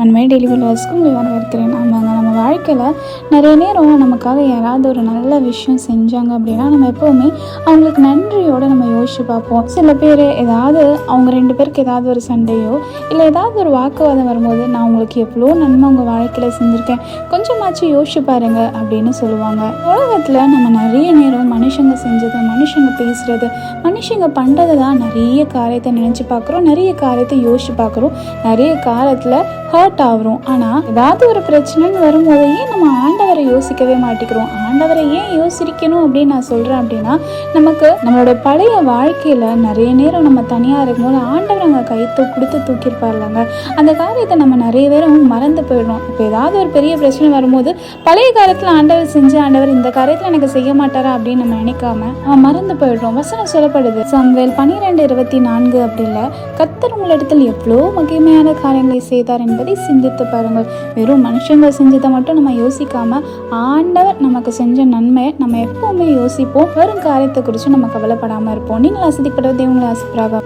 மண்மை daily விலாஸ்க்கு உங்களை வரவேற்கிறேன். ஆமாங்க நம்ம வாழ்க்கையில் நிறைய நேரம் நமக்காக யாராவது ஒரு நல்ல விஷயம் செஞ்சாங்க அப்படின்னா நம்ம எப்போவுமே அவங்களுக்கு நன்றியோடு நம்ம யோசிச்சு பார்ப்போம். சில பேர் ஏதாவது அவங்க ரெண்டு பேருக்கு ஏதாவது ஒரு சண்டையோ இல்லை ஏதாவது ஒரு வாக்குவாதம் வரும்போது நான் உங்களுக்கு எவ்வளோ நன்மை உங்கள் வாழ்க்கையில் செஞ்சுருக்கேன். கொஞ்சமாச்சும் யோசிச்சு பாருங்க அப்படின்னு சொல்லுவாங்க. உலகத்தில் நம்ம நிறைய நேரம் மனுஷங்க செஞ்சது மனுஷங்க பேசுகிறது மனுஷங்க பண்ணுறது தான் நிறைய காரியத்தை நினச்சி பார்க்குறோம் நிறைய காரியத்தை யோசிச்சு பார்க்குறோம். நிறைய காலத்தில் ஹர்ட் ஆகுறோம். ஆனால் ஏதாவது ஒரு பிரச்சனைன்னு வரும்போது ஏன் நம்ம ஆண்டவரை யோசிக்கவே மாட்டேங்கிறோம் ஆண்டவரை ஏன் யோசிக்கணும் அப்படின்னு நான் சொல்கிறேன் அப்படின்னா நமக்கு நம்மளோட பழைய வாழ்க்கையில் நிறைய நேரம் நம்ம தனியாக இருக்கும்போது ஆண்டவர் அங்கே கை கொடுத்து தூக்கியிருப்பார்லங்க அந்த காரியத்தை நம்ம நிறைய பேரும் மறந்து போயிடுறோம். இப்போ ஏதாவது ஒரு பெரிய பிரச்சனை வரும்போது பழைய காலத்தில் ஆண்டவர் செஞ்ச ஆண்டவர் இந்த காரியத்தில் எனக்கு செய்ய மாட்டாரா அப்படின்னு நம்ம நினைக்காம அவன் மறந்து போயிடுறோம். வசனம் சொல்லப்படுது சம்வேல் பன்னிரெண்டு இருபத்தி நான்கு அப்படி இல்லை கத்தர் உங்களிடத்தில் எவ்வளோ மகிமையான காரியங்களை செய்தார் என்பதை சிந்தித்து பாருங்கள். வெறும் மனுஷங்க செஞ்சதை மட்டும் நம்ம யோசிக்காம ஆண்டவர் நமக்கு செஞ்ச நன்மையை நம்ம எப்பவுமே யோசிப்போம். வெறும் காரியத்தை குறித்து நம்ம கவலைப்படாமல் இருப்போம். நீங்கள் ஆசிரியப்பட தேவங்களை ஆசிப்பராக